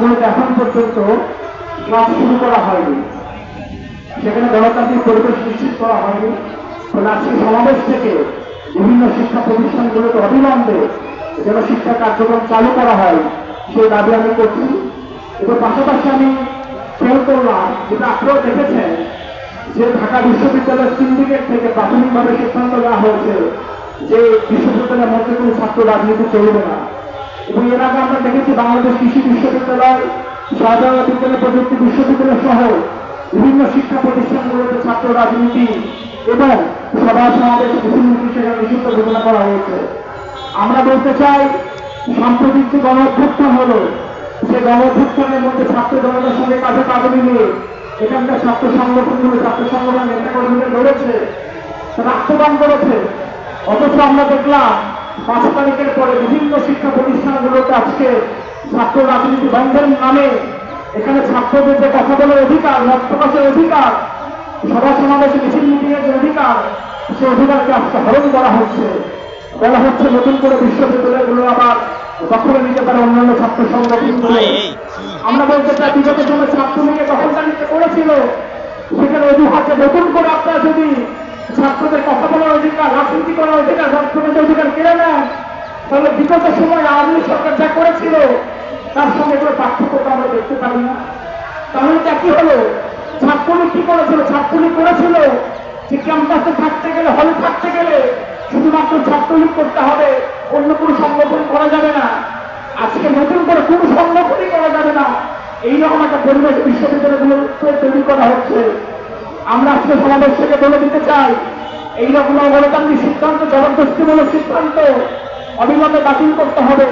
প্রতিষ্ঠানগুলোতে এখন পর্যন্ত ক্লাস শুরু করা হয়নি। সেখানে গণতান্ত্রিক পরিবেশ নিশ্চিত করা হয়নি। ফলে সমাবেশ থেকে বিভিন্ন শিক্ষা প্রতিষ্ঠানগুলোতে অবিলম্বে যেন শিক্ষা কার্যক্রম চালু করা হয়, সেই দাবি আমি করছি। এবং পাশাপাশি আমি খেয়াল করলাম, যেটা আপনারাও দেখেছেন, যে ঢাকা বিশ্ববিদ্যালয়ের সিন্ডিকেট থেকে প্রাথমিকভাবে সিদ্ধান্ত নেওয়া হয়েছে যে বিশ্ববিদ্যালয়ের মধ্যে কোনো ছাত্র রাজনীতি চলবে না। এবং এর আগে আমরা দেখেছি বাংলাদেশ কৃষি বিশ্ববিদ্যালয় শাহজাহান বিজ্ঞান প্রযুক্তি বিশ্ববিদ্যালয় সহ বিভিন্ন শিক্ষা প্রতিষ্ঠানগুলোতে ছাত্র রাজনীতি এবং সভা সমাবেশ মুসলিম সেখানে নিষিদ্ধ ঘোষণা করা হয়েছে। আমরা বলতে চাই, সাম্প্রতিক যে গণ অভ্যুত্থান হলো, সে গণ অভ্যুত্থানের মধ্যে ছাত্র জনতার সঙ্গে কাজে কাজে মিলিয়ে এখানকার ছাত্র সংগঠনগুলো ছাত্র সংগঠন নেতা কর্মীরা লড়েছে রক্তদান করেছে। অথচ আমরা দেখলাম পাঁচ তারিখের পরে বিভিন্ন শিক্ষা প্রতিষ্ঠানগুলোতে আজকে ছাত্র রাজনীতি বন্ধের নামে এখানে ছাত্রদের যে কথা বলার অধিকার মত প্রকাশের অধিকার সভা সমাবেশে মিছিল মিটিংয়ের যে অধিকার সে অধিকারকে আজকে হরণ করা হচ্ছে। বলা হচ্ছে নতুন করে বিশ্ববিদ্যালয়গুলো আবার দখলে নিতে পারে অন্যান্য ছাত্র সংগঠনগুলো আমরা বলতে চাই বিগত সময় ছাত্রলীগে দখলদারিত্ব করেছিল। সেখানে অজুহাতে নতুন করে আপনারা যদি ছাত্রদের কথা বলার অধিকার রাজনীতি করার অধিকার অধিকার কেড়ে নেন তাহলে বিগত সময় আওয়ামী সরকার যা করেছিল, তার সঙ্গে কোনো পার্থক্য তো আমরা দেখতে পারি না। তাহলে এটা কি হলো? ছাত্রলীগ কি করেছিল? ছাত্রলীগ করেছিল যে ক্যাম্পাসে থাকতে গেলে, হলে থাকতে গেলে শুধুমাত্র ছাত্রলীগ করতে হবে, অন্য কোনো সংগঠন করা যাবে না। আজকে নতুন করে কোনো সংগঠনই করা যাবে না। এইরকম একটা পরিবেশ বিশ্ববিদ্যালয়গুলো তৈরি করা হচ্ছে। আমরা আজকে সমাবেশ থেকে বলে দিতে চাই এইরকম গণতান্ত্রিক সিদ্ধান্ত জবরদস্তিমূলক সিদ্ধান্ত অবিলম্বে বাতিল করতে হবে।